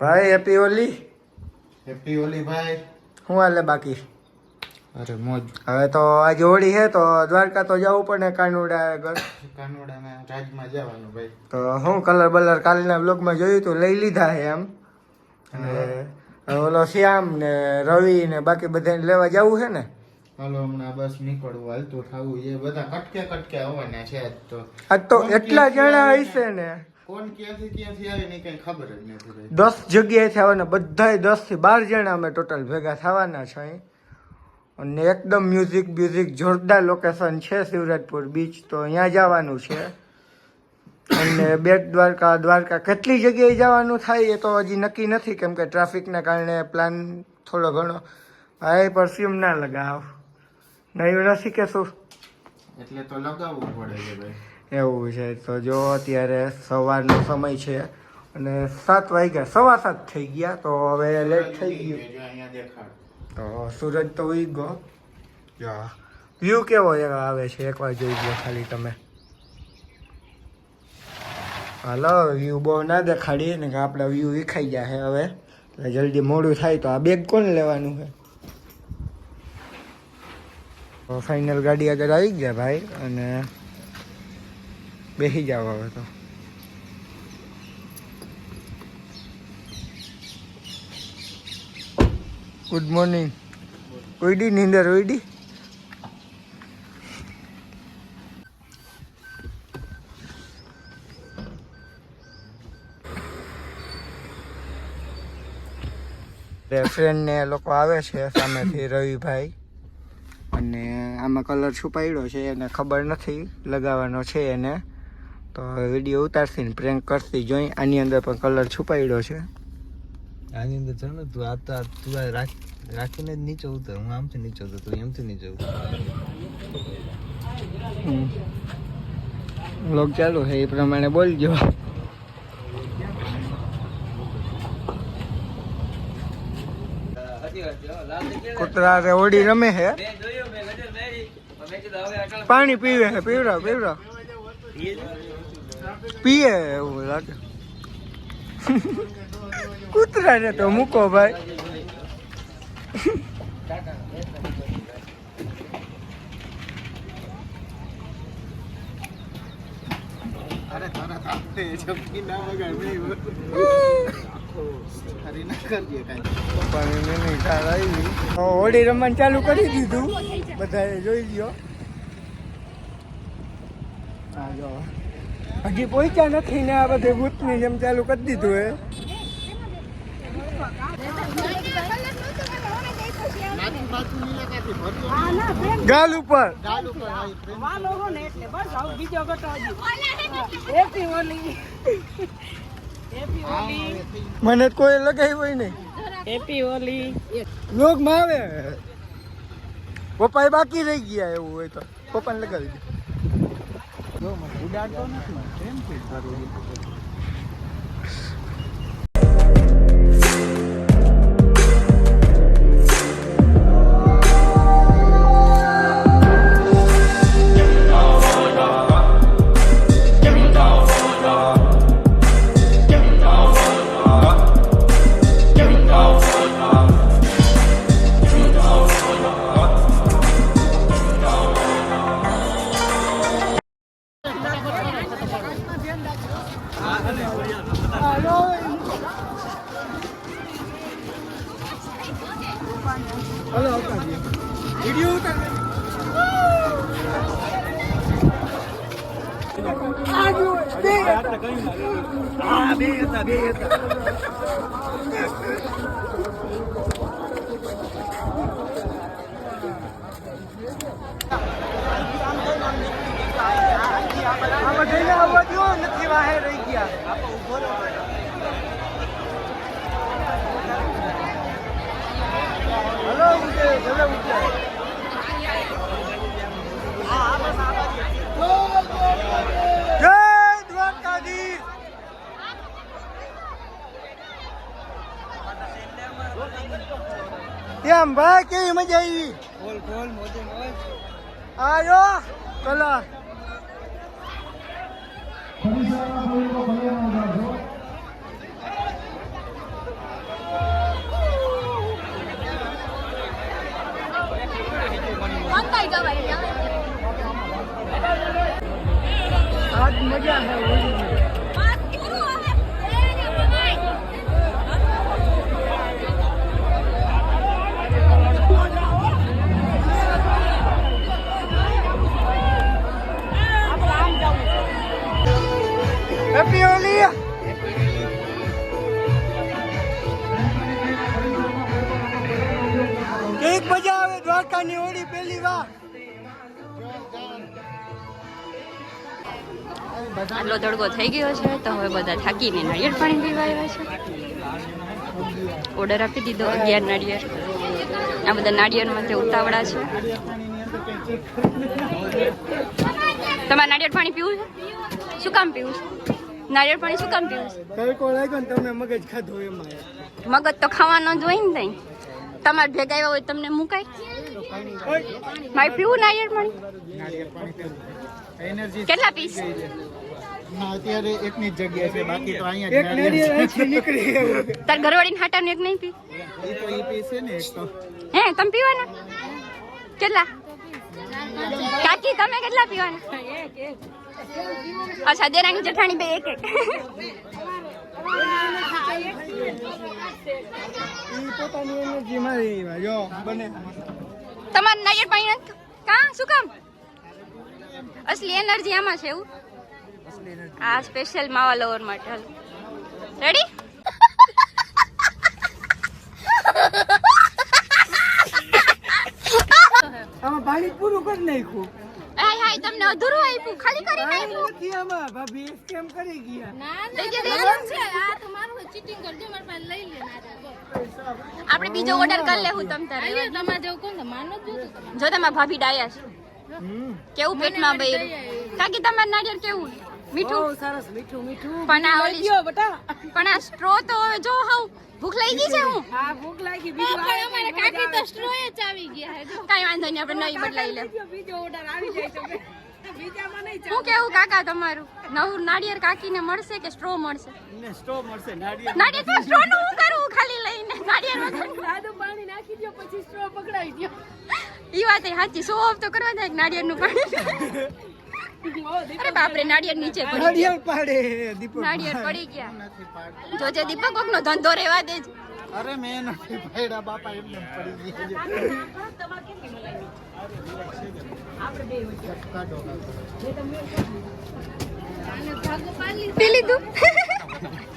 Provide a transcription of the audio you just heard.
ભાઈ happy Holi happy Holi ભાઈ. શું હાલે બાકી? અરે મોજ. હવે તો આજે હોળી છે તો દ્વારકા તો જવું પડે કાનુડા આગળ કાનોડાના રાજમાં જવાનું ભાઈ. તો હું કલર બલર કાલના બ્લોગમાં જોયું તો લઈ લીધા છે એમ. અને ઓલો શ્યામ ને રવિ ને બાકી બધાને લેવા જવું છે ને? હાલો હમણાં બસ નીકળવું હાલતું થવું. એ બધા કટકે કટકે આવવાના છે આજ તો. આજ તો એટલા જણા હશે ને. કોણ ક્યાંથી ક્યાંથી આવે ને કઈ ખબર જ નથી દસ જગ્યાએથી આવવાના બધાય દસથી બાર જણા અમે ટોટલ ભેગા થવાના છે અને એકદમ મ્યુઝિક બ્યુઝિક જોરદાર લોકેશન છે શિવરાજપુર બીચ તો અહીંયા જવાનું છે. અને બેટ દ્વારકા દ્વારકા કેટલી જગ્યાએ જવાનું થાય એ તો હજી નક્કી નથી કેમ કે ટ્રાફિકના કારણે પ્લાન થોડો ઘણો. હા એ પરફ્યુમ ના લગાવ. નહીં નથી કે શું? એટલે તો લગાવવું પડે છે ભાઈ. એવું છે. તો જો અત્યારે સવારનો સમય છે અને સાત વાગ્યા સવા સાત થઈ ગયા તો હવે લેટ થઈ ગયું. અહીંયા તો સૂરજ તો ઉઈ ગયો. જો વ્યૂ કેવો આવે છે? એકવાર જોઈ લો ખાલી તમે. હાલો વ્યૂ બહુ ના દેખાડીએ ને કે આપણા વ્યૂ વિખાઈ ગયા છે હવે. એટલે જલ્દી મોડું થાય તો આ બેગ કોને લેવાનું છે? તો ફાઇનલ ગાડી આગળ આવી ગયા ભાઈ અને બેસી જાવ હવે તો. ગુડ મોર્નિંગ ઉઈડી નીંદર ઉઈડી ફ્રેન્ડ ને લોકો આવે છે સામેથી રવિભાઈ. અને આમાં કલર છુપાયડો છે, એને ખબર નથી લગાવવાનો છે એને. તો વીડિયો ઉતારશે ને પ્રેન્ક કરતી જોઈ આની અંદર પણ કલર છુપાયેલો છે. આની અંદર છે ને તું આ તો તું આ રાખ રાખીને જ નીચે ઉતર હું આમથી નીચે ઉતર તું એમથી નીચે ઉતર. લોક ચાલુ છે એ પ્રમાણે બોલજો. કૂતરા રે ઓડી રમે છે. પાણી પીવે છે પીવડા પીવરા પીએ એવું લાગે. કૂતરા ને તો મૂકો ભાઈ. હોળી રમવાનું ચાલુ કરી દીધું. બધાએ જોઈ લ્યો. હા જો. હજી પહોંચ્યા નથી ને આ બધે ભૂતની જેમ ચાલુ કરી દીધું ભરતું ગાલ ઉપર. મને કોઈ લગાવી હોય નહીં. હેપી હોલી લોકમાં આવે. પપ્પા બાકી રહી ગયા એવું હોય તો. પપ્પાને લગાવી દે. ઉડાડતો નથી gente. હલો વીડિયો ઉતાર. આ કેમ ભાઈ કેવી મજા આવી? બોલ બોલ મોજે મોજ. આયો કલા. દ્વારકાની હોળી પેલી વાર. આટલો તડકો થઈ ગયો છે તો હવે બધા થાકીને નાળિયેર પાણી પીવા આવ્યા છે. ઓર્ડર આપી દીધો અગિયાર નાળિયેર આ બધા નાળિયેરમાં તે ઉતાવળા છે. તમારે નાળિયેર પાણી પીવું છે? શું કામ પીવું છે? નાળિયેર પાણી શું કામ પીવું છે? તડકો લાગ્યો ને તમે મગજ ખાધો એમાં. મગજ તો ખાવાનો જ હોય ને તઈ. તમારે ભેગા આવ્યા હોય તમને મુકાય. મારે પીવું નાળિયેર પાણી. કેટલા પીસ? અત્યારે એકની જ જગ્યા છે બાકી તો અહીંયા એક નીકળી તાર ઘરવાળીને હાટાનું એક નહીં પી? એ તો છે ને એક તો. હે તમે પીવાના? કેટલા? કાકી તમે કેટલા પીવાના? અચ્છા દેરાણી જેઠાણી બે એક એક. પોતાની એનર્જી મારી જો બને. તમારે નારિયેળ પાણી નથી કા? શું કામ? અસલી એનર્જી આમાં છે એવું? આ સ્પેશિયલ માવા લવર માટે હાલો. રેડી આમાં પાણી પૂરું કરી નાખ્યું. હાય હાય તમને અધૂરું આપ્યું. ખાલી કરી પાણી નાખ્યું? નથી આમાં. ભાભી સ્કેમ કરી ગયા. મારા પાસે લઈ જા. આપણે બીજો ઓર્ડર કરી લેવું તમ તારે. જો તમારા ભાભી ડાયા છે. કેવું પેટમાં બૈરું? કાકી તમારે નારિયેળ કેવું? મીઠું? સરસ મીઠું મીઠું. પણ આ ઓલી ગયો બટા. પણ આ સ્ટ્રો તો હવે જો હાઉ ભૂખ લઈ ગઈ છે હું? હા ભૂખ લાગી બીજું આવે અમારે કાકી તો કાંઈ વાંધો નહીં આપણે નવી બદલાઈ લે. બીજો ઓર્ડર આવી જાય છે બીજામાં કેવું કાકા તમારું? નવું નાળિયેર કાકીને મળશે કે સ્ટ્રો મળશે? સ્ટ્રો મળશે નાળિયેર નાળિયેર સ્ટ્રો નું હું કરું ખાલી લઈને નાળિયેર વગર સાદું પાણી નાખી દો પછી સ્ટ્રો પકડાઈ ગયો. ઈ વાત એ સાચી. સો ઓફ તો કરવા જાય નાળિયેરનું પાણી. અરે બાપરે નાળિયેર નીચે પડી. નાળિયેર પાડે દીપક. નાળિયેર પડી ગયા. જોજે દીપક કોક નો ધંધો રેવા દેજ અરે મેં નથી પાડ્યા બાપા એમને પડી ગયા. છે કાઢો કાઢો પેલી લીધું.